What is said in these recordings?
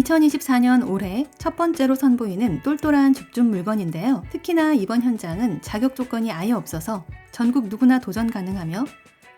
2024년 올해 첫 번째로 선보이는 똘똘한 줍줍 물건인데요. 특히나 이번 현장은 자격 조건이 아예 없어서 전국 누구나 도전 가능하며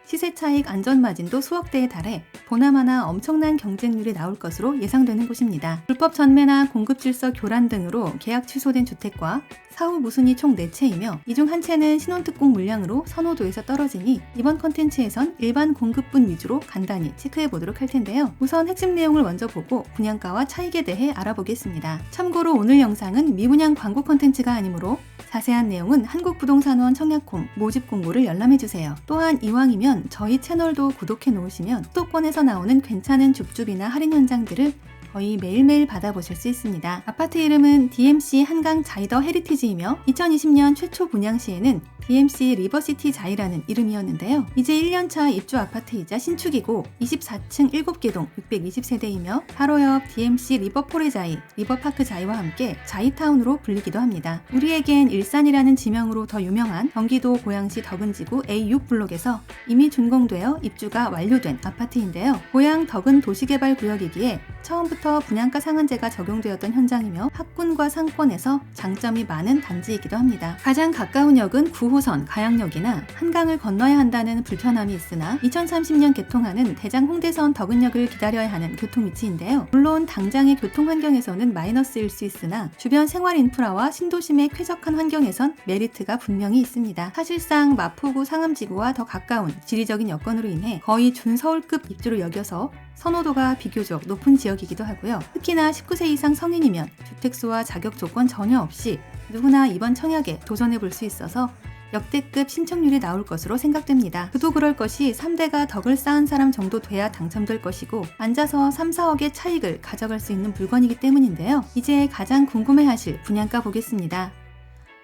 시세 차익 안전 마진도 수억 대에 달해 보나마나 엄청난 경쟁률이 나올 것으로 예상되는 곳입니다. 불법 전매나 공급 질서 교란 등으로 계약 취소된 주택과 사후 무순이 총 4채이며 이 중 한 채는 신혼특공 물량으로 선호도에서 떨어지니 이번 컨텐츠에선 일반 공급분 위주로 간단히 체크해 보도록 할 텐데요. 우선 핵심 내용을 먼저 보고 분양가와 차익에 대해 알아보겠습니다. 참고로 오늘 영상은 미분양 광고 컨텐츠가 아니므로 자세한 내용은 한국부동산원 청약홈 모집 공고를 열람해 주세요. 또한 이왕이면 저희 채널도 구독해 놓으시면 수도권에서 나오는 괜찮은 줍줍이나 할인 현장들을 거의 매일매일 받아보실 수 있습니다. 아파트 이름은 DMC 한강 자이더 헤리티지이며 2020년 최초 분양 시에는 DMC 리버시티 자이라는 이름이었는데요. 이제 1년차 입주 아파트이자 신축이고 24층 7개 동 620세대이며 바로 옆 DMC 리버폴의 자이, 리버파크 자이와 함께 자이타운으로 불리기도 합니다. 우리에겐 일산이라는 지명으로 더 유명한 경기도 고양시 덕은지구 A6 블록에서 이미 준공되어 입주가 완료된 아파트인데요. 고양 덕은 도시개발구역이기에 처음부터 분양가 상한제가 적용되었던 현장이며 학군과 상권에서 장점이 많은 단지이기도 합니다. 가장 가까운 역은 9호선 가양역이나 한강을 건너야 한다는 불편함이 있으나 2030년 개통하는 대장 홍대선 덕은역을 기다려야 하는 교통 위치인데요. 물론 당장의 교통 환경에서는 마이너스일 수 있으나 주변 생활 인프라와 신도심의 쾌적한 환경에선 메리트가 분명히 있습니다. 사실상 마포구 상암지구와 더 가까운 지리적인 여건으로 인해 거의 준서울급 입주로 여겨서 선호도가 비교적 높은 지역이기도 하고요. 특히나 19세 이상 성인이면 주택수와 자격 조건 전혀 없이 누구나 이번 청약에 도전해 볼 수 있어서 역대급 신청률이 나올 것으로 생각됩니다. 그도 그럴 것이 3대가 덕을 쌓은 사람 정도 돼야 당첨될 것이고 앉아서 3, 4억의 차익을 가져갈 수 있는 물건이기 때문인데요. 이제 가장 궁금해하실 분양가 보겠습니다.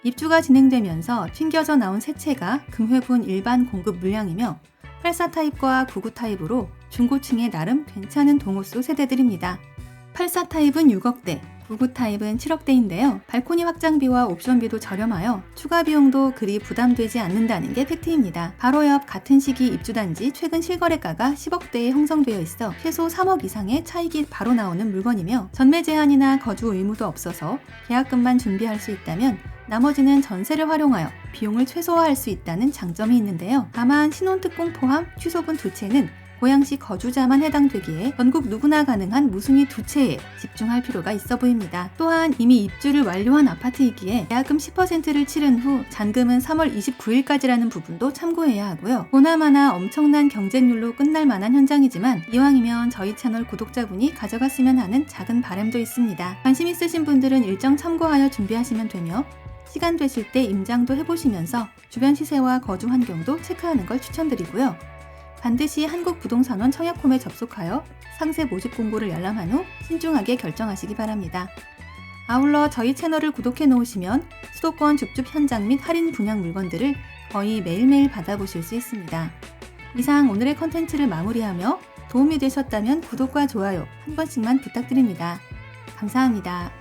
입주가 진행되면서 튕겨져 나온 새 채가 금회분 일반 공급 물량이며 84 타입과 99 타입으로 중고층에 나름 괜찮은 동호수 세대들입니다. 84 타입은 6억대, 99 타입은 7억대인데요. 발코니 확장비와 옵션비도 저렴하여 추가 비용도 그리 부담되지 않는다는 게 팩트입니다. 바로 옆 같은 시기 입주단지 최근 실거래가가 10억대에 형성되어 있어 최소 3억 이상의 차익이 바로 나오는 물건이며 전매 제한이나 거주 의무도 없어서 계약금만 준비할 수 있다면 나머지는 전세를 활용하여 비용을 최소화할 수 있다는 장점이 있는데요. 다만 신혼특공 포함 취소분 두 채는 고양시 거주자만 해당되기에 전국 누구나 가능한 무순위 두 채에 집중할 필요가 있어 보입니다. 또한 이미 입주를 완료한 아파트이기에 계약금 10%를 치른 후 잔금은 3월 29일까지라는 부분도 참고해야 하고요. 보나마나 엄청난 경쟁률로 끝날 만한 현장이지만 이왕이면 저희 채널 구독자분이 가져갔으면 하는 작은 바람도 있습니다. 관심 있으신 분들은 일정 참고하여 준비하시면 되며 시간 되실 때 임장도 해보시면서 주변 시세와 거주 환경도 체크하는 걸 추천드리고요. 반드시 한국부동산원 청약홈에 접속하여 상세 모집 공고를 열람한 후 신중하게 결정하시기 바랍니다. 아울러 저희 채널을 구독해 놓으시면 수도권 줍줍 현장 및 할인 분양 물건들을 거의 매일매일 받아보실 수 있습니다. 이상 오늘의 컨텐츠를 마무리하며 도움이 되셨다면 구독과 좋아요 한 번씩만 부탁드립니다. 감사합니다.